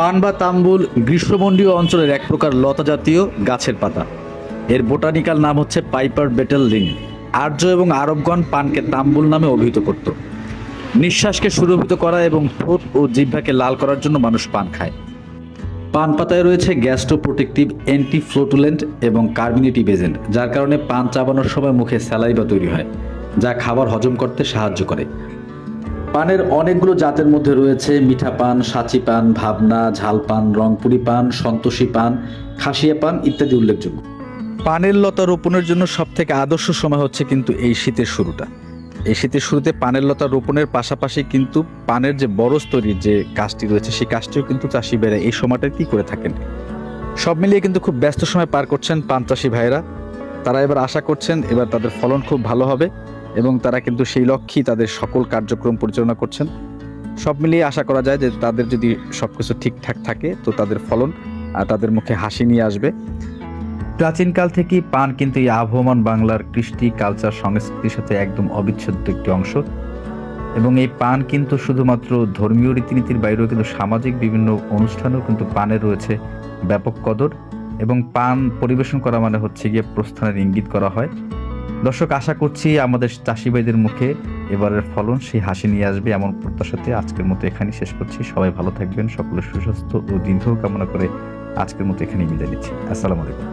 পান বা তাম্বুল গ্রীষ্মমণ্ডলীয় অঞ্চলের এক প্রকার লতা জাতীয় গাছের পাতা। এর বোটানিক্যাল নাম হচ্ছে পাইপার বেটেল রিং। আর্য এবং আরবগণ পানকে তাম্বুল নামে অভিহিত করত। নিঃশ্বাসকে সুরভিত করা এবং ঠোঁট ও জিহ্বাকে লাল করার জন্য মানুষ পান খায়। পান পাতায় রয়েছে গ্যাস্ট্রোপ্রোটেক্টিভ অ্যান্টি ফ্লোটুলেন্ট এবং কার্বিনেটিভ এজেন্ট যার কারণে পান চাবানোর সময় মুখে স্যালাইভা তৈরি হয়, যা খাবার হজম করতে সাহায্য করে। পানের অনেকগুলো জাতের মধ্যে রয়েছে মিঠা পান, সাচি পান, ভাবনা, ঝাল পান, রংপুরি পান, সন্তোষী পান, খাসিয়া পান ইত্যাদি উল্লেখযোগ্য। পানের লতা রোপণের জন্য সব থেকে আদর্শ সময় হচ্ছে কিন্তু এই শীতের শুরুটা। এই শীতের শুরুতে পানের লতা রোপণের পাশাপাশি কিন্তু পানের যে বরজ তৈরির যে কাজটি রয়েছে, সেই কাজটিও কিন্তু চাষি ভাইরা এই সময়টা কি করে থাকেন? সব মিলিয়ে কিন্তু খুব ব্যস্ত সময় পার করছেন পান চাষি ভাইরা তারা এবার আশা করছেন এবার তাদের ফলন খুব ভালো হবে। এবং তারা কিন্তু সেই লক্ষ্যেই তাদের সকল কার্যক্রম পরিচালনা করছেন। সব মিলিয়ে আশা করা যায় যে তাদের যদি সব কিছু ঠিকঠাক থাকে, তো তাদের ফলন তাদের মুখে হাসি নিয়ে আসবে। প্রাচীনকাল থেকেই পান কিন্তু এই আবহমান বাংলার কৃষ্টি, কালচার, সংস্কৃতির সাথে একদম অবিচ্ছেদ্য একটি অংশ। এবং এই পান কিন্তু শুধুমাত্র ধর্মীয় রীতিনীতির বাইরেও কিন্তু সামাজিক বিভিন্ন অনুষ্ঠানেও কিন্তু পানের রয়েছে ব্যাপক কদর। এবং পান পরিবেশন করা মানে হচ্ছে গিয়ে প্রস্থানের ইঙ্গিত করা হয়। দর্শক, আশা করছি আমাদের চাষিবাইদের মুখে এবারের ফলন সেই হাসি নিয়ে আসবে এমন প্রত্যাশাতে আজকের মতো এখানেই শেষ করছি। সবাই ভালো থাকবেন সকলের সুস্বাস্থ্য ও দীর্ঘ কামনা করে আজকের মতো এখানেই বিদায় নিচ্ছি। আসসালামু আলাইকুম।